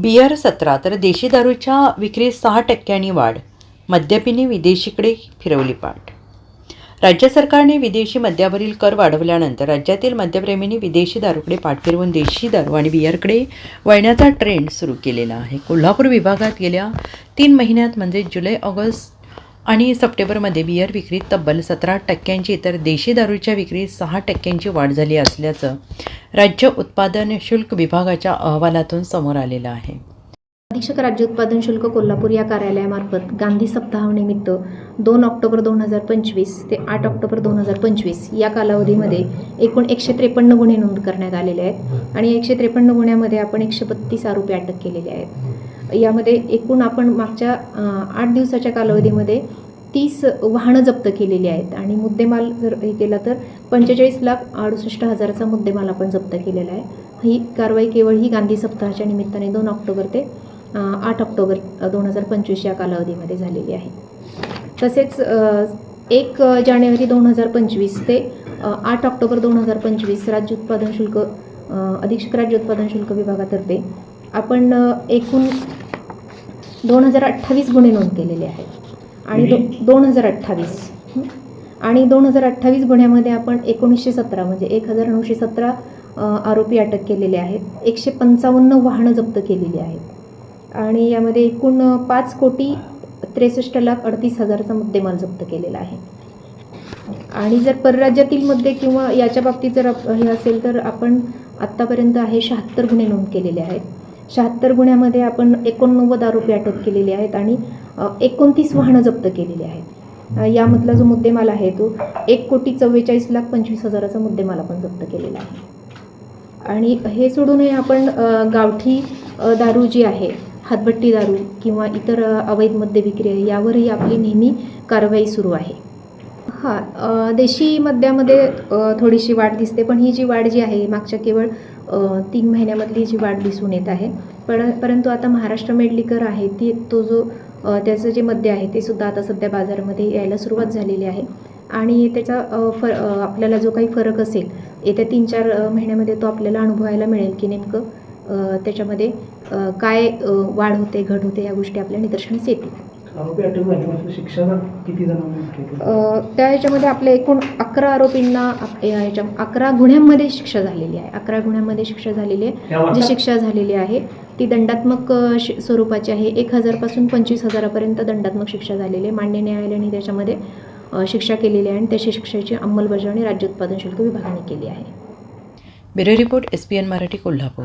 Beer सतरा तर देशी दारूच्या विक्रीत सहा टक्क्यांनी वाढ. मद्यपिने विदेशीकडे फिरवली पाठ. राज्य सरकारने विदेशी मद्यावरील कर वाढवल्यानंतर राज्यातील मद्यप्रेमींनी विदेशी दारूकडे पाठ फिरवून देशी दारू आणि बियरकडे वळण्याचा ट्रेंड सुरू केलेला आहे. कोल्हापूर विभागात गेल्या तीन महिन्यात म्हणजे जुलै ऑगस्ट आणि सप्टेंबरमध्ये बियर विक्रीत तब्बल सतरा टक्क्यांची तर देशी दारूच्या विक्रीत सहा टक्क्यांची वाढ झाली असल्याचं राज्य उत्पादन शुल्क विभागाच्या अहवालातून समोर आलेलं आहे. अधीक्षक राज्य उत्पादन शुल्क कोल्हापूर या कार्यालयामार्फत गांधी सप्ताहानिमित्त दोन ऑक्टोबर दोन हजार पंचवीस ते आठ ऑक्टोबर दोन हजार पंचवीस या कालावधीमध्ये एकूण एकशे त्रेपन्न गुन्हे नोंद करण्यात आलेले आहेत आणि एकशे त्रेपन्न गुन्ह्यामध्ये आपण एकशे बत्तीस आरोपी अटक केलेले आहेत. यामध्ये एकूण आपण मागच्या आठ दिवसाच्या कालावधीमध्ये तीस वाहनं जप्त केलेली आहेत. आणि मुद्देमाल जर हे केला तर पंचेचाळीस लाख अडुसष्ट हजाराचा मुद्देमाल आपण जप्त केलेला आहे. ही कारवाई केवळ ही गांधी सप्ताहाच्या निमित्ताने दोन ऑक्टोबर ते आठ ऑक्टोबर दोन हजार पंचवीस या कालावधीमध्ये झालेली आहे. तसेच एक जानेवारी दोन हजार पंचवीस ते आठ ऑक्टोबर दोन हजार पंचवीस राज्य उत्पादन शुल्क अधीक्षक राज्य उत्पादन शुल्क विभागातर्फे आपण एकूण दोन हजार अठ्ठावीस गुन्हे नोंद केलेले आहेत. आणि दो दोन हजार अठ्ठावीस. आणि दोन हजार अठ्ठावीस गुन्ह्यामध्ये आपण एकोणीसशे सतरा म्हणजे एक हजार नऊशे सतरा आरोपी अटक केलेले आहेत. एकशे पंचावन्न वाहनं जप्त केलेली आहेत. आणि यामध्ये एकूण पाच कोटी त्रेसष्ट लाख अडतीस हजाराचा मुद्देमाल जप्त केलेला आहे. आणि जर परराज्यातील मुद्दे किंवा याच्या बाबतीत जर हे असेल तर आपण आत्तापर्यंत आहे शहात्तर गुन्हे नोंद केलेले आहेत. शहात्तर गुन्ह्यामध्ये आपण एकोणनव्वद आरोपी अटक केलेले आहेत आणि एकोणतीस वाहनं जप्त केलेली आहेत. यामधला जो मुद्देमाल आहे तो एक कोटी चव्वेचाळीस लाख पंचवीस हजाराचा मुद्देमाल आपण जप्त केलेला आहे. आणि हे सोडूनही आपण गावठी दारू जी आहे हातभट्टी दारू किंवा इतर अवैध मद्य विक्री आहे यावरही आपली नेहमी कारवाई सुरू आहे. हां देशी मद्यामध्ये थोडीशी वाढ दिसते पण ही जी वाढ जी आहे मागच्या केवळ तीन महिन्यामधली जी वाढ दिसून येत आहे. पण परंतु आता महाराष्ट्र मेडलिकर आहे ती तो जो त्याचं जे मद्य आहे ते सुद्धा आता सध्या बाजारामध्ये यायला सुरुवात झालेली आहे. आणि त्याचा फर फ आपल्याला जो काही फरक असेल येत्या तीन चार महिन्यामध्ये तो आपल्याला अनुभवायला मिळेल की नेमकं त्याच्यामध्ये काय वाढ होते घट होते या गोष्टी आपल्या निदर्शनास येतील. त्या ह्याच्यामध्ये आपल्या एकूण अकरा आरोपींना ह्याच्या अकरा गुन्ह्यांमध्ये शिक्षा झालेली आहे. अकरा गुन्ह्यांमध्ये शिक्षा झालेली आहे. जी शिक्षा झालेली आहे ती दंडात्मक स्वरूपाची आहे. एक हजारपासून पंचवीस हजारापर्यंत दंडात्मक शिक्षा झालेली आहे. मान्य न्यायालयाने त्याच्यामध्ये शिक्षा केलेली आहे आणि त्या शिक्षेची अंमलबजावणी राज्य उत्पादन शुल्क विभागाने केली आहे. Bureau report S P N Marathi Kolhapur.